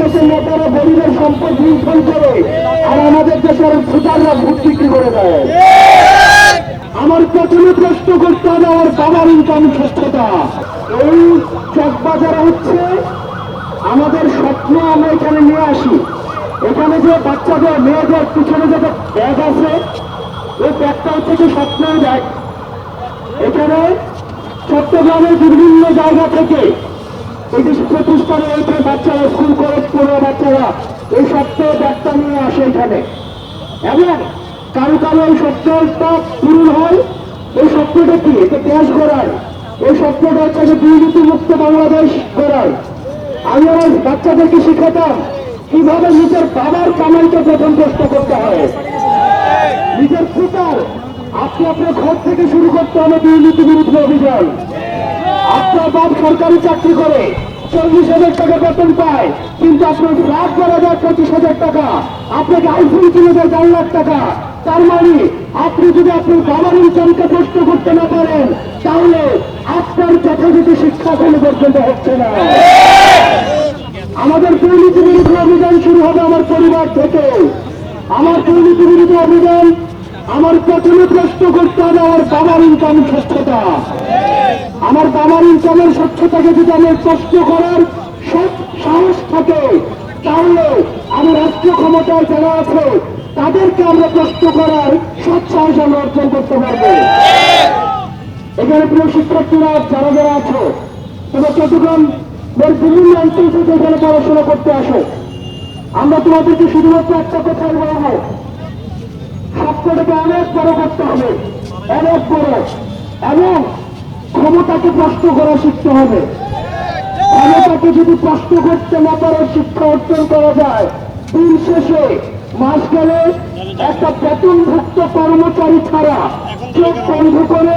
দেশের নেতারা গরিবের সম্পদ লুণ্ঠন করে আর আমাদের দেশের ভোটাররা ভোট বিক্রি করে দেয়। আমার প্রথমে প্রশ্ন করতে হবে, আমার বাবার ইনকাম স্বচ্ছতা এই চকবাজার হচ্ছে আমাদের স্বপ্ন, আমরা এখানে নিয়ে আসি। এখানে যে বাচ্চাদের, মেয়েদের পিছনে যে ব্যাগ আছে ওই ব্যাগটা হচ্ছে যে স্বপ্নের ব্যাগ। এখানে চট্টগ্রামের বিভিন্ন জায়গা থেকে এই প্রতিষ্ঠানে এখানে বাচ্চারা স্কুল কলেজ পড়ে বাচ্চারা এই সপ্তাহে ব্যাগটা নিয়ে আসে এখানে। এবং কারও কারও এই স্বপ্নটা পূরণ এই স্বপ্নটা কি? এটা দেশ গড়ায়। এই স্বপ্নটা হচ্ছে দুর্নীতি মুক্ত বাংলাদেশ গড়ায়। আমি আমার বাচ্চাদেরকে শিখাতাম কীভাবে নিজের বাবার কামাইকে প্রথম কষ্ট করতে হয়। নিজের পিতার আপনি আপনার ঘর থেকে শুরু করতে হবে দুর্নীতি বিরুদ্ধে অভিযান। আপনার বাপ সরকারি চাকরি করে চল্লিশ হাজার টাকা বেতন পায়, কিন্তু আপনার ফ্ল্যাট করা যায় পঁচিশ হাজার টাকা। আপনাকে আইফোন কিনে দেয় চার লাখ টাকা। তার মানে আপনি যদি আপনার বাবার ইনকামকে প্রশ্ন করতে না পারেন, তাহলে আপনার যথাযথ শিক্ষা কোনো পর্যন্ত হচ্ছে না। আমাদের দুর্নীতি বিরুদ্ধে অভিযান শুরু হবে আমার পরিবার থেকে। আমার দুর্নীতি বিরুদ্ধে অভিযান, আমার প্রথমে প্রশ্ন করতে হবে আমার বাবার ইনকাম স্বচ্ছতা আমার বাবার ইনকামের স্বচ্ছতাকে যদি আমার প্রশ্ন করার সব সাহস থাকে, তাহলে আমি রাষ্ট্রীয় ক্ষমতায় যারা আছে, তাদেরকে আমরা প্রশ্ন করার সব সাহস আমরা অর্জন করতে পারব। এখানে প্রিয় শিক্ষার্থীরা, যারা যারা আছো তোমরা চট্টগ্রাম বিভিন্ন অঞ্চল থেকে এখানে পড়াশোনা করতে আসো। আমরা তোমাদেরকে শুধুমাত্র একটা কথাই বলব স্বপ্নটাকে অনেক বড় করতে হবে, অনেক বড়। এবং ক্ষমতাকে প্রশ্ন করা শিখতে হবে। ক্ষমতাকে যদি প্রশ্ন করতে না পারে শিক্ষা অর্জন করা যায়, দিন শেষে গেলে একটা বেতনভুক্ত কর্মচারী ছাড়া চোখ বন্ধ করে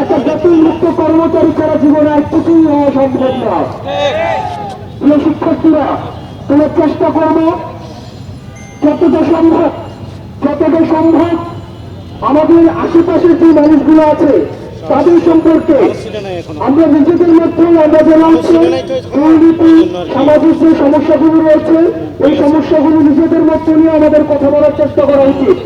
একটা বেতনভুক্ত কর্মচারী ছাড়া জীবনে আর কিছুই হওয়া সম্ভব না। প্রিয় শিক্ষার্থীরা, তোমার চেষ্টা করব যতটা সম্ভব যতটা সম্ভব আমাদের আশেপাশের যে মানুষগুলো আছে তাদের সম্পর্কে আমরা নিজেদের মধ্যে আমরা হচ্ছে দুর্নীতি সামাজিক যে সমস্যাগুলো রয়েছে, এই সমস্যাগুলো নিজেদের মধ্যে নিয়ে আমাদের কথা বলার চেষ্টা করা উচিত।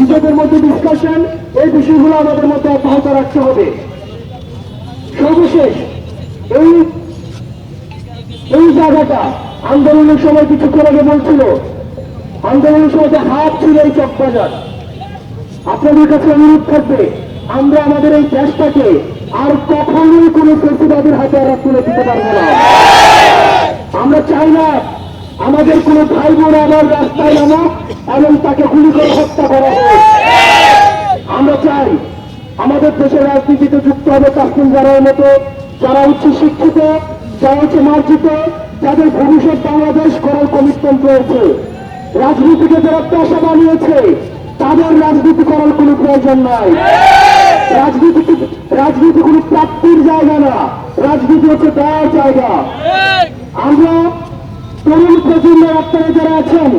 নিজেদের মধ্যে ডিসকাশন এই বিষয়গুলো আমাদের মধ্যে অব্যাহত রাখতে হবে। সর্বশেষ, এই এই জায়গাটা আন্দোলনের সময় কিছুক্ষণ আগে বলছিল, আন্দোলনের সময় হাত ছিল এই চকবাজার। আপনাদের কাছে অনুরোধ থাকবে, আমরা আমাদের এই দেশটাকে আর কখনোই কোনো ফেসিবাদের হাতে আমরা তুলে দিতে পারব না। আমরা চাই না আমাদের কোনো ভাই বোন আবার রাস্তায় নামুক এবং তাকে গুলি করে হত্যা করা আমরা চাই আমাদের দেশের রাজনীতিতে যুক্ত হবে তাসলিম যারার মতো, যারা উচ্চ শিক্ষিত, যারা হচ্ছে মার্জিত, যাদের ভবিষ্যৎ বাংলাদেশ করার কমিটমেন্ট রয়েছে। রাজনীতিকে যারা পেশা বানিয়েছে তাদের রাজনীতি করার কোনো প্রয়োজন নাই। রাজনীতি রাজনীতি কোনো প্রাপ্তির জায়গা না। রাজনীতি হচ্ছে দেওয়ার জায়গা। আমরা তরুণ প্রজন্মের আপনারা যারা আছেন,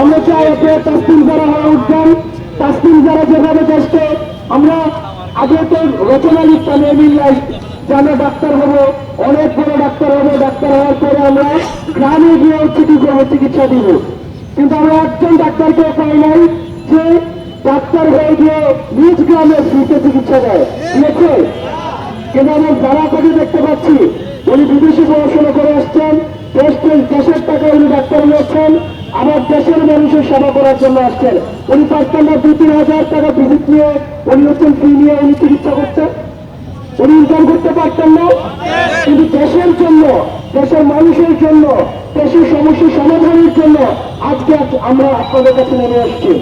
আমরা চাই আপনারা তাসলিম যারা হয়ে উঠবেন। তাসলিম যারা যেভাবে দেশকে আমরা আগে তো রচনা লিখতাম, এমিল লাইফ যে ডাক্তার হব, অনেক বড় ডাক্তার হব, ডাক্তার হওয়ার পরে আমরা গ্রামে গিয়ে কি চিকিৎসা দিব। কিন্তু আমরা একজন ডাক্তারকে পাই নাই। যে ডাক্তার হয়ে গিয়ে নিজ গ্রামে ফ্রিতে চিকিৎসা দেয়। দিয়েছে কিন্তু আমরা যারা কাজে দেখতে পাচ্ছি? উনি বিদেশে পড়াশোনা করে আসছেন দেশ দেশের টাকা উনি ডাক্তার নিয়েছেন আবার দেশের মানুষের সেবা করার জন্য আসছেন। উনি পারতেন না দু তিন হাজার টাকা ভিজিট নিয়ে উনি হচ্ছেন ফি নিয়ে উনি চিকিৎসা করতেন উনি ইনকাম করতে পারতেন না। কিন্তু দেশের জন্য, দেশের মানুষের জন্য, দেশের সমস্যা সমাধানের জন্য আজকে আমরা আপনাদের কাছে নেমে আসছি।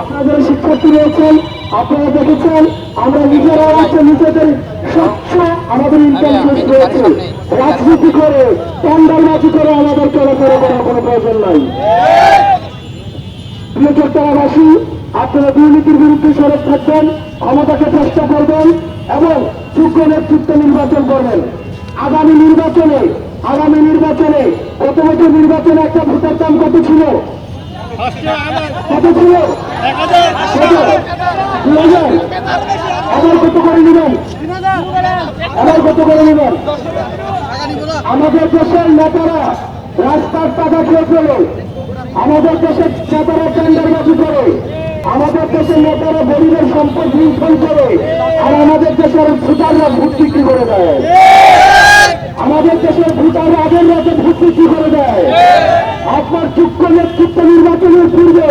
আপনারা যারা শিক্ষার্থী রয়েছেন আপনারা দেখেছেন আমরা নিজেরা হচ্ছে নিজেদের স্বচ্ছ আমাদের ইনকাম সোর্স রয়েছে। রাজনীতি করে টেন্ডারবাজি করে আমাদের চলাফেরা করার কোনো প্রয়োজন নাই। প্রিয় চট্টগ্রামবাসী আপনারা দুর্নীতির বিরুদ্ধে সরব থাকবেন ক্ষমতাকে চেষ্টা করবেন এবং যোগ্য নেতৃত্ব নির্বাচন করবেন। আগামী নির্বাচনে আগামী নির্বাচনে গত বছর নির্বাচনে একটা ভোটের দাম কত ছিল আমাদের দেশের নেতারা রাস্তার টাকা খেয়ে ফেলে আমাদের দেশের নেতারা টেন্ডারবাজি করে আমাদের দেশের নেতারা গরিবের সম্পদ লুণ্ঠন করে আর আমাদের দেশের ভোটাররা ভোট বিক্রি করে দেয় আমাদের দেশের ভোটাররা আগের রাতে ভোট বিক্রি করে দেয়। আপনার যোগ্য নেতৃত্ব নির্বাচনের পূর্বে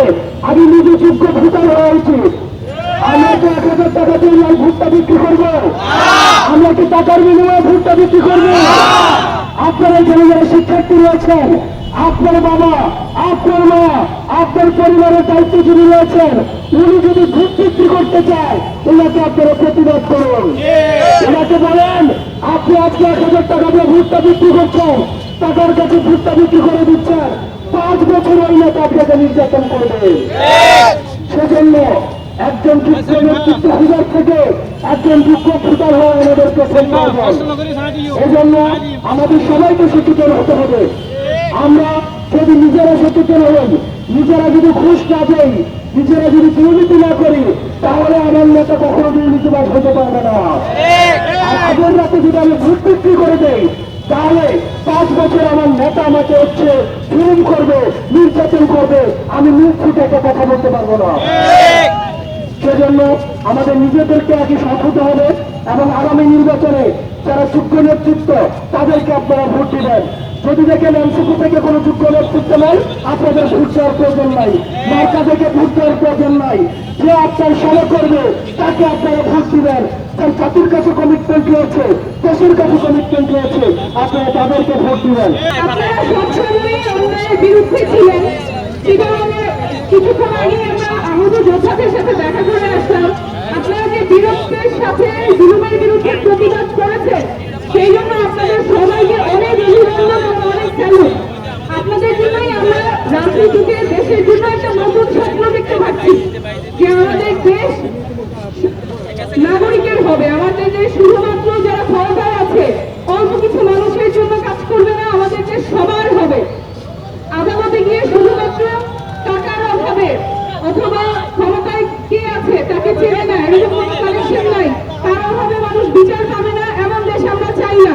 আমি নিজে যোগ্য ভোটার হওয়া উচিত। আমরা কি এক হাজার টাকা দিয়ে ভোটটা বিক্রি করব। আমরা কি টাকার বিনিময়ে ভোটটা বিক্রি করব? আপনারা এখানে যারা শিক্ষার্থী রয়েছেন আপনার বাবা আপনার মা আপনার পরিবারের দায়িত্বজীবী রয়েছেন উনি যদি ভোট বিক্রি করতে চায় ওনাকে আপনারা প্রতিবাদ করুন। ওনাকে বলেন আপনি আজকে এক হাজার টাকা দিয়ে ভোটটা বিক্রি করছেন টাকার কাছে ভোটটা বিক্রি করে দিচ্ছেন পাঁচ বছর ওই নেতা আপনাকে নির্যাতন করবে। সেজন্য একজন যোগ্য থেকে একজন যোগ্য ভোটার আমাদেরকে এই আমাদের সবাইকে সচেতন হতে হবে। আমরা যদি নিজেরা সচেতন হই, নিজেরা যদি ঘুষ না দেই, নিজেরা যদি দুর্নীতি না করি, তাহলে আমার নেতা কখনো দুর্নীতিবাদ হতে পারবে না। আগের রাতে যদি আমি ভোট বিক্রি করে দেই তাহলে পাঁচ বছর আমার নেতা আমাকে হচ্ছে ফিল্ম করবে, নির্যাতন করবে, আমি মুখ ফুটে একটা কথা বলতে পারব না। সেজন্য আমাদের নিজেদেরকে আগে হতে হবে এবং আগামী নির্বাচনে যারা যোগ্য নেতৃত্ব, তাদেরকে আপনারা ভোট দিবেন। যদি দেখেন এনসিপি থেকে কোনো যোগ্য নেতৃত্ব নেই, আপনাদের ভোট দেওয়ার প্রয়োজন নাই। মার্কা থেকে ভোট দেওয়ার প্রয়োজন নাই। যে আপনার সেবা করবে, তাকে আপনারা ভোট দিবেন। তার জাতির কাছে কমিটমেন্ট রয়েছে, দেশের কাছে কমিটমেন্ট রয়েছে। আপনারা তাদেরকে ভোট দিবেন। আপনারা বিরুদ্ধে কিছুক্ষণ আগে আমরা আহত যোদ্ধাদের সাথে দেখা করে আসলাম। আপনারা যে বীরত্বের সাথে জুলুমের প্রতিবাদ করেছেন সেই জন্য আপনাদের সবাইকে অনেক অভিনন্দন এবং অনেক স্যালুট আপনাদের জন্যই আমরা রাজনীতিতে দেশের জন্য একটা নতুন স্বপ্ন দেখতে পাচ্ছি যে আমাদের দেশ নাগরিকের হবে আমাদের যে শুধুমাত্র যারা ক্ষমতায় আছে অল্প কিছু মানুষের জন্য কাজ করবে না আমাদের যে সবার হবে আদালতে গিয়ে শুধুমাত্র টাকার অভাবে অথবা ক্ষমতায় কে আছে তাকে চেনে না এরকম কোনো কানেকশন নাই তার অভাবে মানুষ বিচার পাবে না এমন দেশ আমরা চাই না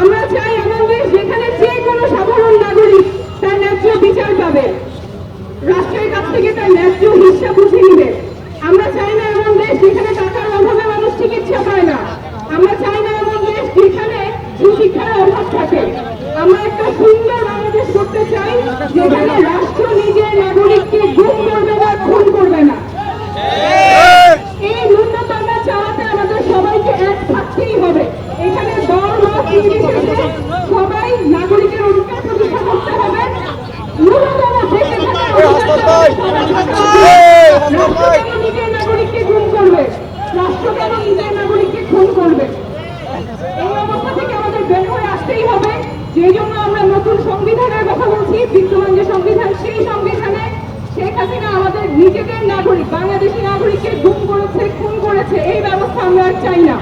আমরা চাই এমন দেশ যেখানে যে কোনো সাধারণ নাগরিক তার ন্যায্য বিচার পাবে রাষ্ট্রের কাছ থেকে তার ন্যায্য হিসাব বুঝে নিবে আমরা চাই না এমন দেশ যেখানে টাকার অভাবে মানুষ চিকিৎসা পায় না আমরা চাই না এমন দেশ যেখানে সুশিক্ষার অভাব থাকে আমরা একটা সুন্দর বাংলাদেশ করতে চাই যেখানে রাষ্ট্র নিজের নাগরিককে গুম করবে না খুন করবে না। এই ন্যূনতম চালাতে আমাদের সবাইকে এক থাকতেই হবে। এখানে দল মত নির্বিশেষে সবাই নাগরিকের অধিকার প্রতিষ্ঠা করতে হবে। ন্যূনতম নিজের নাগরিককে খুন করবে। রাষ্ট্র কেন নিজের নাগরিককে খুন করবে। এই অবস্থা থেকে আমাদের বের হয়ে আসতেই হবে। যেই জন্য আমরা নতুন সংবিধানের আমাদের নিজেদের নাগরিক, বাংলাদেশি নাগরিককে গুম করেছে, খুন করেছে, এই ব্যবস্থা আমরা আর চাই না।